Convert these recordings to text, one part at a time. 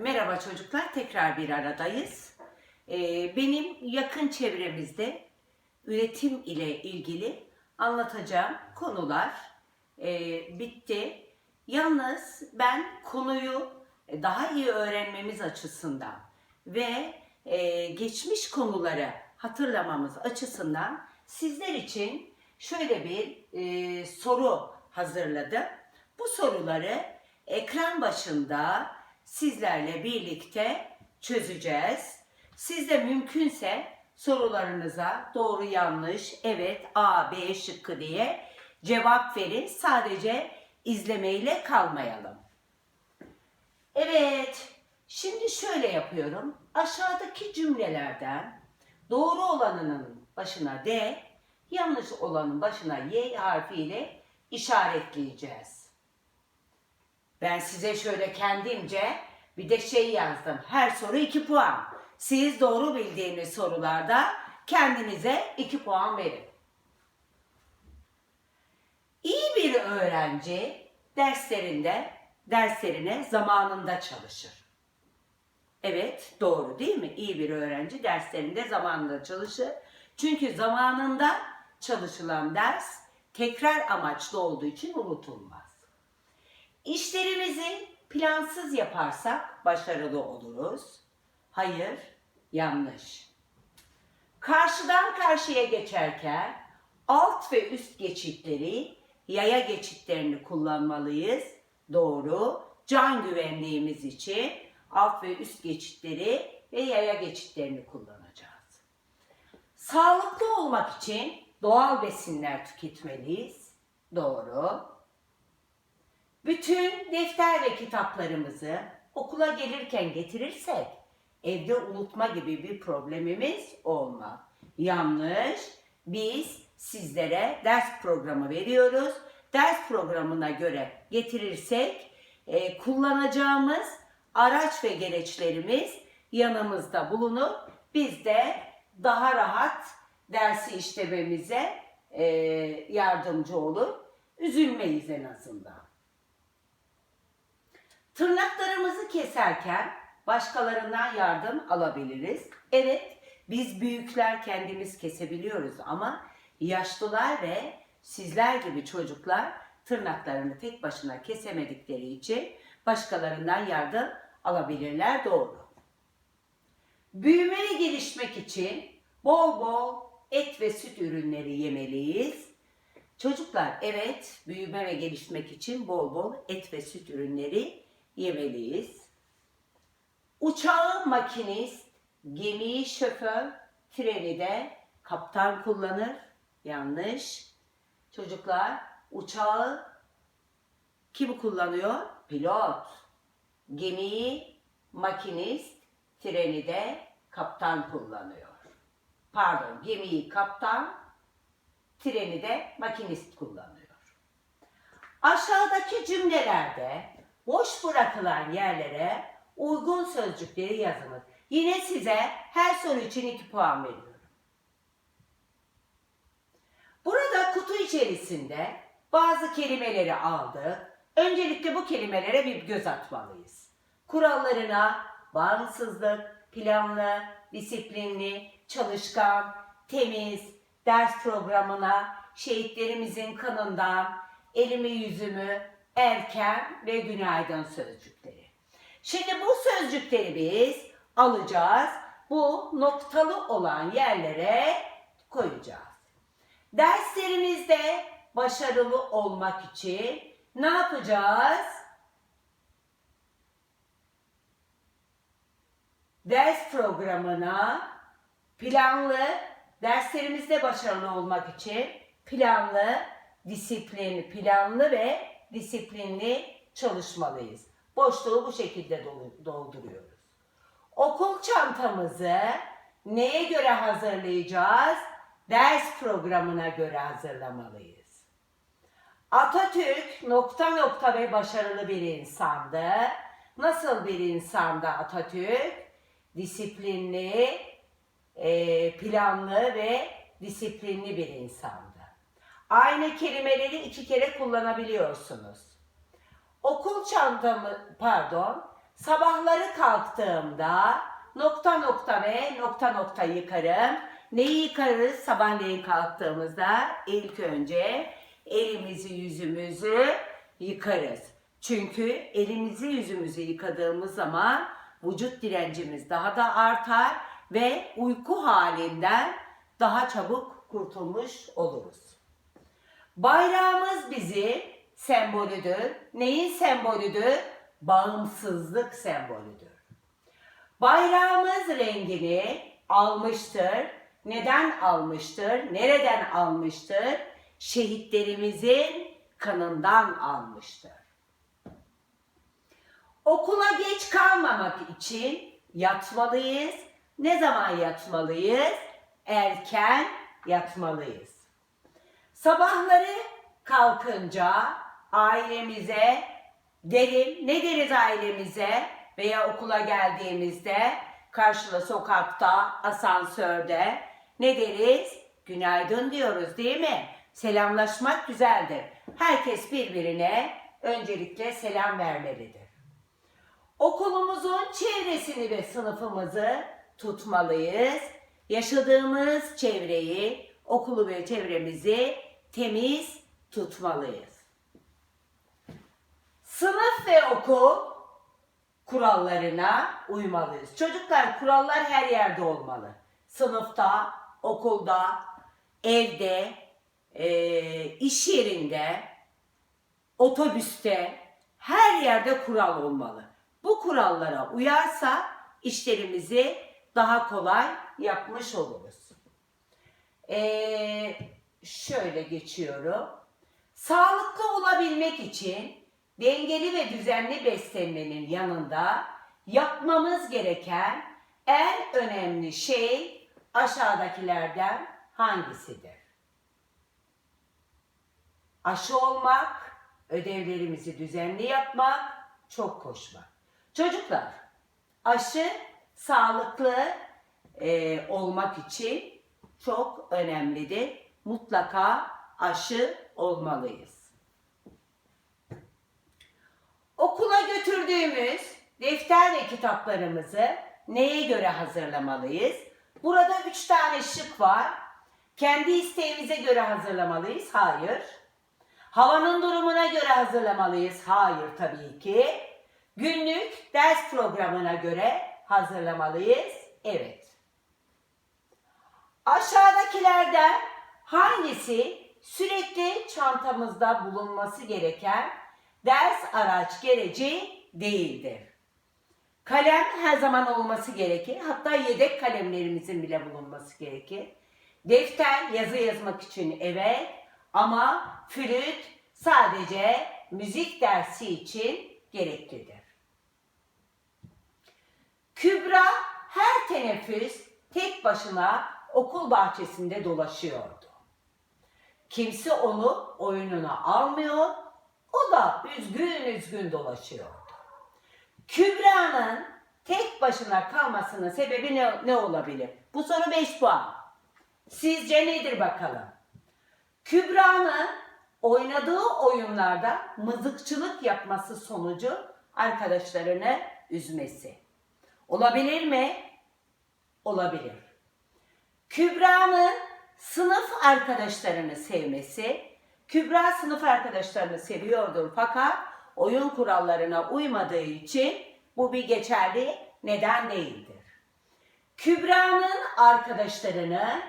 Merhaba çocuklar, tekrar bir aradayız. Ee, benim yakın çevremizde üretim ile ilgili anlatacağım konular e, bitti. Yalnız ben konuyu daha iyi öğrenmemiz açısından ve e, geçmiş konuları hatırlamamız açısından sizler için şöyle bir e, soru hazırladım. Bu soruları ekran başında sizlerle birlikte çözeceğiz. Siz de mümkünse sorularınıza doğru yanlış, evet, A, B şıkkı diye cevap verin. Sadece izlemeyle kalmayalım. Evet, şimdi şöyle yapıyorum. Aşağıdaki cümlelerden doğru olanının başına D, yanlış olanın başına Y harfiyle işaretleyeceğiz. Ben size şöyle kendimce bir de şey yazdım. Her soru 2 puan. Siz doğru bildiğiniz sorularda kendinize 2 puan verin. İyi bir öğrenci derslerinde derslerine zamanında çalışır. Evet, doğru değil mi? İyi bir öğrenci derslerinde zamanında çalışır. Çünkü zamanında çalışılan ders tekrar amaçlı olduğu için unutulmaz. İşlerimizi plansız yaparsak başarılı oluruz. Hayır, yanlış. Karşıdan karşıya geçerken alt ve üst geçitleri, yaya geçitlerini kullanmalıyız. Doğru. Can güvenliğimiz için alt ve üst geçitleri ve yaya geçitlerini kullanacağız. Sağlıklı olmak için doğal besinler tüketmeliyiz. Doğru. Bütün defter ve kitaplarımızı okula gelirken getirirsek evde unutma gibi bir problemimiz olmaz. Yanlış. Biz sizlere ders programı veriyoruz. Ders programına göre getirirsek e, kullanacağımız araç ve gereçlerimiz yanımızda bulunur. Biz de daha rahat dersi işlememize e, yardımcı olur. Üzülmeyiz en azından. Tırnaklarımızı keserken başkalarından yardım alabiliriz. Evet, biz büyükler kendimiz kesebiliyoruz ama yaşlılar ve sizler gibi çocuklar tırnaklarını tek başına kesemedikleri için başkalarından yardım alabilirler doğru. Büyüme ve gelişmek için bol bol et ve süt ürünleri yemeliyiz. Çocuklar evet büyüme ve gelişmek için bol bol et ve süt ürünleri yemeliyiz. Uçağı makinist, gemiyi şoför, treni de kaptan kullanır. Yanlış. Çocuklar uçağı kim kullanıyor? Pilot. Gemiyi makinist, treni de kaptan kullanıyor. Pardon, gemiyi kaptan, treni de makinist kullanıyor. Aşağıdaki cümlelerde boş bırakılan yerlere uygun sözcükleri yazınız. Yine size her soru için 2 puan veriyorum. Burada kutu içerisinde bazı kelimeleri aldık. Öncelikle bu kelimelere bir göz atmalıyız. Kurallarına bağımsızlık, planlı, disiplinli, çalışkan, temiz, ders programına, şehitlerimizin kanından, elimi yüzümü, erken ve günaydın sözcükleri. Şimdi bu sözcükleri biz alacağız. Bu noktalı olan yerlere koyacağız. Derslerimizde başarılı olmak için ne yapacağız? Ders programına planlı, derslerimizde başarılı olmak için planlı, disiplinli, planlı ve disiplinli çalışmalıyız. Boşluğu bu şekilde dolduruyoruz. Okul çantamızı neye göre hazırlayacağız? Ders programına göre hazırlamalıyız. Atatürk nokta nokta ve başarılı bir insandı. Nasıl bir insandı Atatürk? Disiplinli, planlı ve disiplinli bir insandı. Aynı kelimeleri iki kere kullanabiliyorsunuz. Okul çantamı, pardon, Sabahları kalktığımda nokta nokta ve nokta nokta yıkarım. Neyi yıkarız sabahleyin kalktığımızda? İlk önce elimizi yüzümüzü yıkarız. Çünkü elimizi yüzümüzü yıkadığımız zaman vücut direncimiz daha da artar ve uyku halinden daha çabuk kurtulmuş oluruz. Bayrağımız bizi sembolüdür. Neyin sembolüdür? Bağımsızlık sembolüdür. Bayrağımız rengini almıştır. Neden almıştır? Nereden almıştır? Şehitlerimizin kanından almıştır. Okula geç kalmamak için yatmalıyız. Ne zaman yatmalıyız? Erken yatmalıyız. Sabahları kalkınca ailemize derim, ne deriz ailemize veya okula geldiğimizde karşıda sokakta, asansörde ne deriz? Günaydın diyoruz değil mi? Selamlaşmak güzeldir. Herkes birbirine öncelikle selam vermelidir. Okulumuzun çevresini ve sınıfımızı tutmalıyız. Yaşadığımız çevreyi, okulu ve çevremizi temiz tutmalıyız. Sınıf ve okul kurallarına uymalıyız. Çocuklar kurallar her yerde olmalı. Sınıfta, okulda, evde, eee, iş yerinde, otobüste, her yerde kural olmalı. Bu kurallara uyarsa işlerimizi daha kolay yapmış oluruz. Ee, şöyle geçiyorum. Sağlıklı olabilmek için dengeli ve düzenli beslenmenin yanında yapmamız gereken en önemli şey aşağıdakilerden hangisidir? Aşı olmak, ödevlerimizi düzenli yapmak, çok koşmak. Çocuklar, aşı sağlıklı e, olmak için çok önemlidir. Mutlaka aşı olmalıyız. Okula götürdüğümüz defter ve kitaplarımızı neye göre hazırlamalıyız? Burada üç tane şık var. Kendi isteğimize göre hazırlamalıyız. Hayır. Havanın durumuna göre hazırlamalıyız. Hayır tabii ki. Günlük ders programına göre hazırlamalıyız. Evet. Aşağıdakilerden hangisi sürekli çantamızda bulunması gereken ders araç gereci değildir? Kalem her zaman olması gerekir. Hatta yedek kalemlerimizin bile bulunması gerekir. Defter yazı yazmak için evet ama flüt sadece müzik dersi için gereklidir. Kübra her teneffüs tek başına okul bahçesinde dolaşıyordu. Kimse onu oyununa almıyor, o da üzgün üzgün dolaşıyordu. Kübra'nın tek başına kalmasının sebebi ne, ne olabilir? Bu soru 5 puan. Sizce nedir bakalım? Kübra'nın oynadığı oyunlarda mızıkçılık yapması sonucu arkadaşlarını üzmesi. Olabilir mi? Olabilir. Kübra'nın sınıf arkadaşlarını sevmesi, Kübra sınıf arkadaşlarını seviyordur fakat oyun kurallarına uymadığı için bu bir geçerli neden değildir. Kübra'nın arkadaşlarının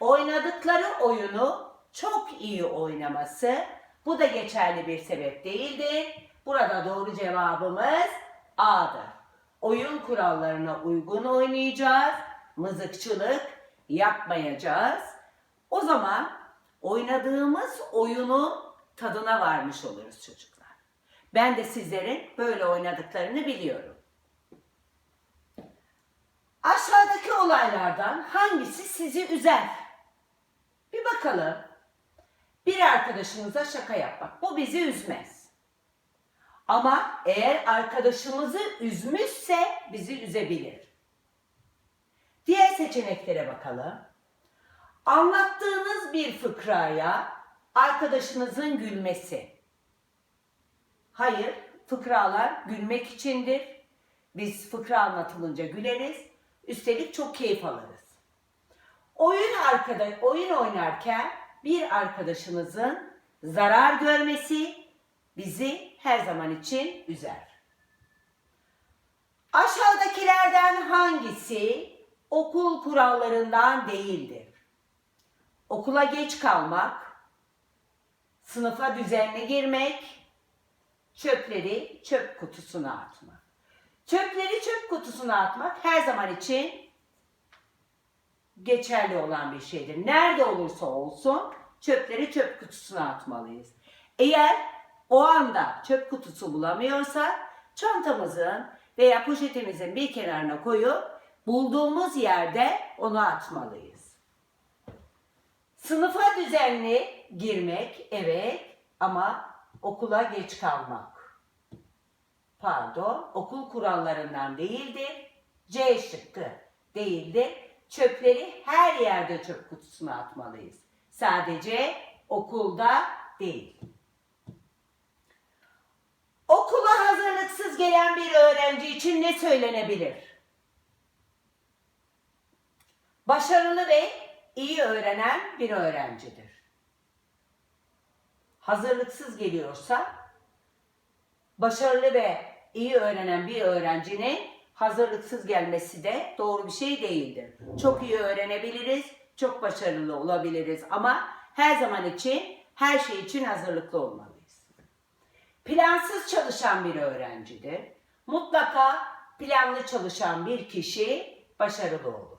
oynadıkları oyunu çok iyi oynaması bu da geçerli bir sebep değildir. Burada doğru cevabımız A'dır. Oyun kurallarına uygun oynayacağız. Mızıkçılık yapmayacağız. O zaman oynadığımız oyunu tadına varmış oluruz çocuklar. Ben de sizlerin böyle oynadıklarını biliyorum. Aşağıdaki olaylardan hangisi sizi üzer? Bir bakalım. Bir arkadaşınıza şaka yapmak. Bu bizi üzmez. Ama eğer arkadaşımızı üzmüşse bizi üzebilir. Diğer seçeneklere bakalım. Anlattığınız bir fıkraya arkadaşınızın gülmesi. Hayır, fıkralar gülmek içindir. Biz fıkra anlatılınca güleriz. Üstelik çok keyif alırız. Oyun arkada oyun oynarken bir arkadaşımızın zarar görmesi bizi her zaman için üzer. Aşağıdakilerden hangisi okul kurallarından değildir? Okula geç kalmak, sınıfa düzenli girmek, çöpleri çöp kutusuna atmak. Çöpleri çöp kutusuna atmak her zaman için geçerli olan bir şeydir. Nerede olursa olsun çöpleri çöp kutusuna atmalıyız. Eğer o anda çöp kutusu bulamıyorsa çantamızın veya poşetimizin bir kenarına koyup bulduğumuz yerde onu atmalıyız. Sınıfa düzenli girmek evet ama okula geç kalmak. Pardon, okul kurallarından değildir. C şıkkı değildir. Çöpleri her yerde çöp kutusuna atmalıyız. Sadece okulda değil. Okula hazırlıksız gelen bir öğrenci için ne söylenebilir? Başarılı ve iyi öğrenen bir öğrencidir. Hazırlıksız geliyorsa başarılı ve iyi öğrenen bir öğrencinin hazırlıksız gelmesi de doğru bir şey değildir. Çok iyi öğrenebiliriz, çok başarılı olabiliriz ama her zaman için her şey için hazırlıklı olmalıyız. Plansız çalışan bir öğrencidir. Mutlaka planlı çalışan bir kişi başarılı olur.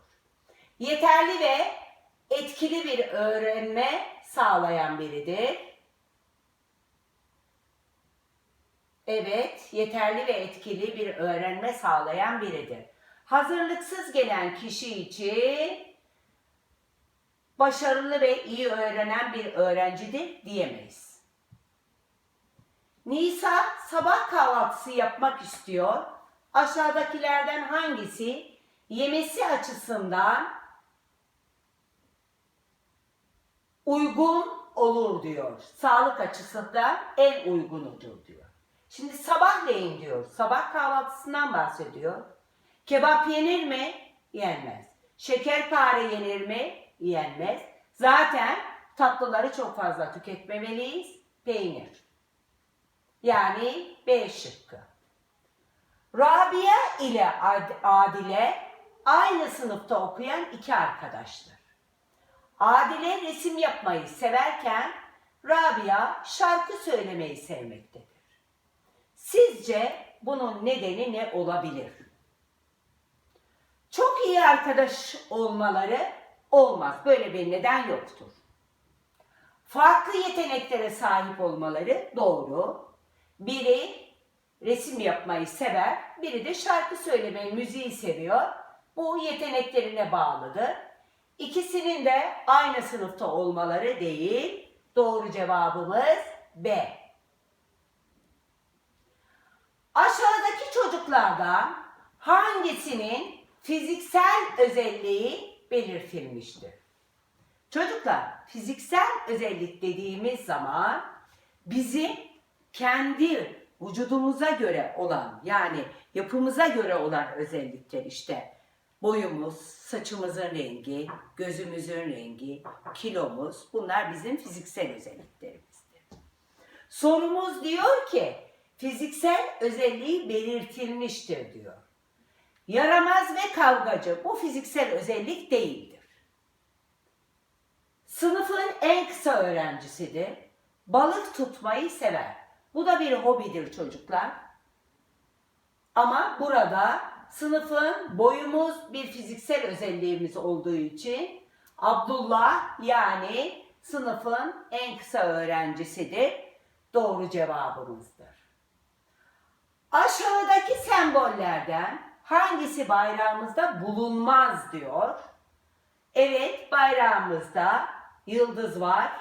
Yeterli ve etkili bir öğrenme sağlayan biridir. Evet, yeterli ve etkili bir öğrenme sağlayan biridir. Hazırlıksız gelen kişi için başarılı ve iyi öğrenen bir öğrencidir diyemeyiz. Nisa sabah kahvaltısı yapmak istiyor. Aşağıdakilerden hangisi yemesi açısından uygun olur diyor. Sağlık açısından en uygunudur diyor. Şimdi sabahleyin diyor. Sabah kahvaltısından bahsediyor. Kebap yenir mi? Yenmez. Şekerpare yenir mi? Yenmez. Zaten tatlıları çok fazla tüketmemeliyiz. Peynir. Yani B şıkkı. Rabia ile Ad- Adile aynı sınıfta okuyan iki arkadaştır. Adile resim yapmayı severken Rabia şarkı söylemeyi sevmektedir. Sizce bunun nedeni ne olabilir? Çok iyi arkadaş olmaları olmaz. Böyle bir neden yoktur. Farklı yeteneklere sahip olmaları doğru. Biri resim yapmayı sever, biri de şarkı söylemeyi, müziği seviyor. Bu yeteneklerine bağlıdır. İkisinin de aynı sınıfta olmaları değil. Doğru cevabımız B. Aşağıdaki çocuklardan hangisinin fiziksel özelliği belirtilmiştir? Çocuklar, fiziksel özellik dediğimiz zaman bizim kendi vücudumuza göre olan yani yapımıza göre olan özellikler işte boyumuz, saçımızın rengi, gözümüzün rengi, kilomuz bunlar bizim fiziksel özelliklerimizdir. Sorumuz diyor ki fiziksel özelliği belirtilmiştir diyor. Yaramaz ve kavgacı bu fiziksel özellik değildir. Sınıfın en kısa öğrencisidir. Balık tutmayı sever. Bu da bir hobidir çocuklar. Ama burada sınıfın boyumuz bir fiziksel özelliğimiz olduğu için Abdullah yani sınıfın en kısa öğrencisidir. Doğru cevabımızdır. Aşağıdaki sembollerden hangisi bayrağımızda bulunmaz diyor. Evet bayrağımızda yıldız var,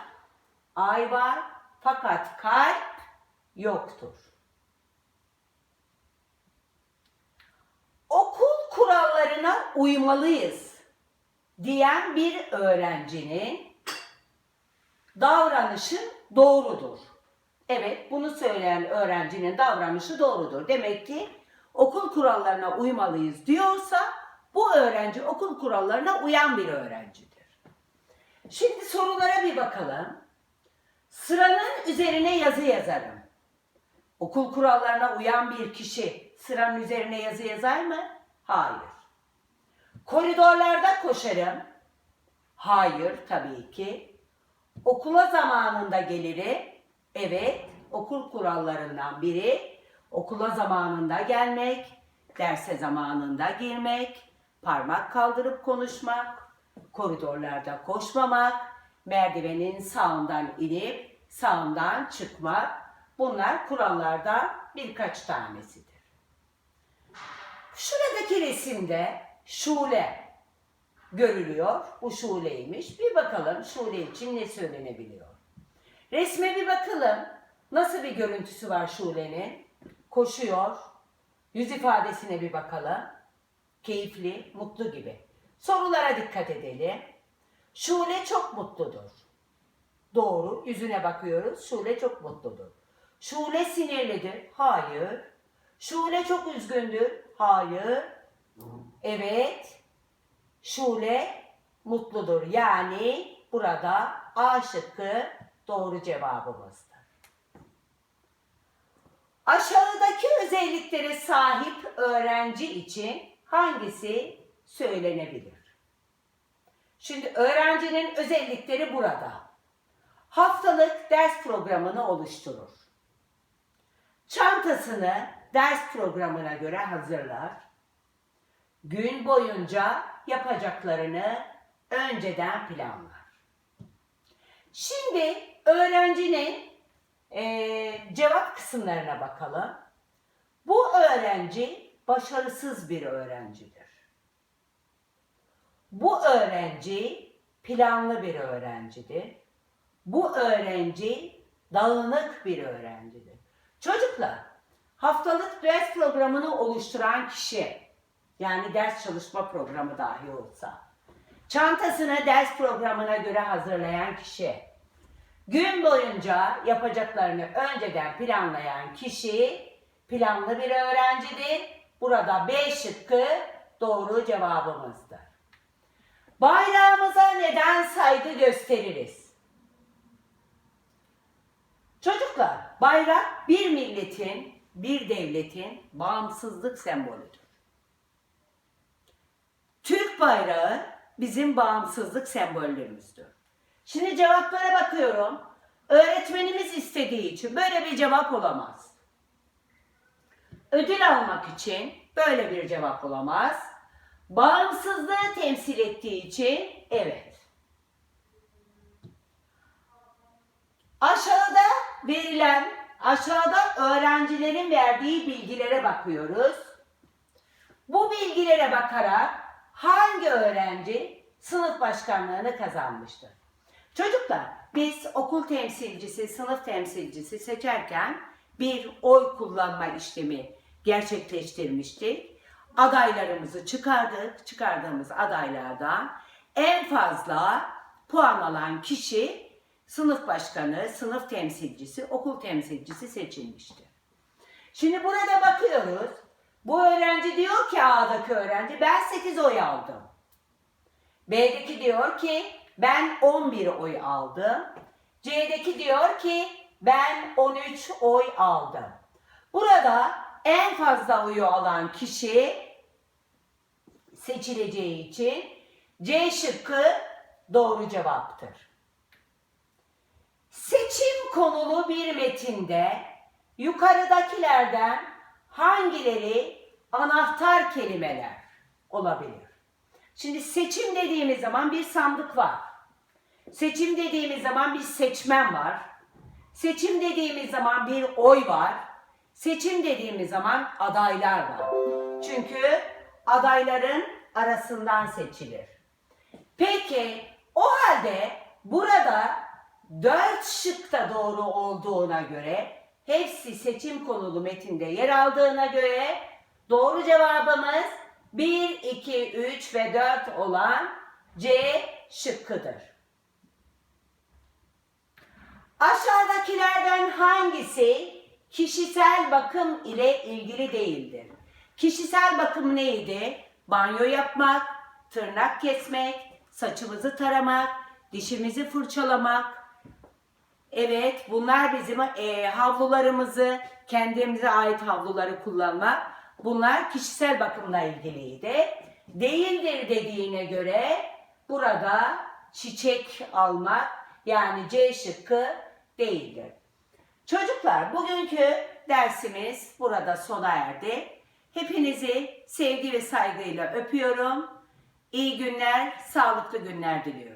ay var fakat kalp yoktur. Okul kurallarına uymalıyız diyen bir öğrencinin davranışı doğrudur. Evet bunu söyleyen öğrencinin davranışı doğrudur. Demek ki okul kurallarına uymalıyız diyorsa bu öğrenci okul kurallarına uyan bir öğrencidir. Şimdi sorulara bir bakalım. Sıranın üzerine yazı yazarım. Okul kurallarına uyan bir kişi sıranın üzerine yazı yazar mı? Hayır. Koridorlarda koşarım. Hayır tabii ki. Okula zamanında gelirim. Evet, okul kurallarından biri okula zamanında gelmek, derse zamanında girmek, parmak kaldırıp konuşmak, koridorlarda koşmamak, merdivenin sağından inip sağından çıkmak. Bunlar kurallardan birkaç tanesidir. Şuradaki resimde Şule görülüyor. Bu Şule'ymiş. Bir bakalım Şule için ne söylenebiliyor. Resme bir bakalım. Nasıl bir görüntüsü var Şule'nin? Koşuyor. Yüz ifadesine bir bakalım. Keyifli, mutlu gibi. Sorulara dikkat edelim. Şule çok mutludur. Doğru. Yüzüne bakıyoruz. Şule çok mutludur. Şule sinirlidir. Hayır. Şule çok üzgündür. Hayır. Evet. Şule mutludur. Yani burada A şıkkı doğru cevabımızdır. Aşağıdaki özelliklere sahip öğrenci için hangisi söylenebilir? Şimdi öğrencinin özellikleri burada. Haftalık ders programını oluşturur. Çantasını ders programına göre hazırlar. Gün boyunca yapacaklarını önceden planlar. Şimdi öğrencinin eee, cevap kısımlarına bakalım. Bu öğrenci başarısız bir öğrencidir. Bu öğrenci planlı bir öğrencidir. Bu öğrenci dağınık bir öğrencidir. Çocuklar, haftalık ders programını oluşturan kişi, yani ders çalışma programı dahi olsa, çantasını ders programına göre hazırlayan kişi, gün boyunca yapacaklarını önceden planlayan kişi planlı bir öğrencidir. Burada B şıkkı doğru cevabımızdır. Bayrağımıza neden saygı gösteririz? Çocuklar, bayrak bir milletin, bir devletin bağımsızlık sembolüdür. Türk bayrağı bizim bağımsızlık sembollerimizdir. Şimdi cevaplara bakıyorum. Öğretmenimiz istediği için böyle bir cevap olamaz. Ödül almak için böyle bir cevap olamaz. Bağımsızlığı temsil ettiği için evet. Aşağıda verilen, aşağıda öğrencilerin verdiği bilgilere bakıyoruz. Bu bilgilere bakarak hangi öğrenci sınıf başkanlığını kazanmıştır? Çocuklar, biz okul temsilcisi, sınıf temsilcisi seçerken bir oy kullanma işlemi gerçekleştirmiştik. Adaylarımızı çıkardık. Çıkardığımız adaylardan en fazla puan alan kişi sınıf başkanı, sınıf temsilcisi, okul temsilcisi seçilmiştir. Şimdi burada bakıyoruz. Bu öğrenci diyor ki A'daki öğrenci ben 8 oy aldım. B'deki diyor ki ben 11 oy aldım. C'deki diyor ki ben 13 oy aldım. Burada en fazla oyu alan kişi seçileceği için C şıkkı doğru cevaptır. Seçim konulu bir metinde yukarıdakilerden hangileri anahtar kelimeler olabilir? Şimdi seçim dediğimiz zaman bir sandık var. Seçim dediğimiz zaman bir seçmen var. Seçim dediğimiz zaman bir oy var. Seçim dediğimiz zaman adaylar var. Çünkü adayların arasından seçilir. Peki o halde burada dört şıkta doğru olduğuna göre hepsi seçim konulu metinde yer aldığına göre doğru cevabımız 1, 2, 3 ve 4 olan C şıkkıdır. Aşağıdakilerden hangisi kişisel bakım ile ilgili değildir? Kişisel bakım neydi? Banyo yapmak, tırnak kesmek, saçımızı taramak, dişimizi fırçalamak. Evet, bunlar bizim e, havlularımızı, kendimize ait havluları kullanmak. Bunlar kişisel bakımla ilgiliydi. Değildir dediğine göre burada çiçek almak yani C şıkkı değildir. Çocuklar bugünkü dersimiz burada sona erdi. Hepinizi sevgi ve saygıyla öpüyorum. İyi günler, sağlıklı günler diliyorum.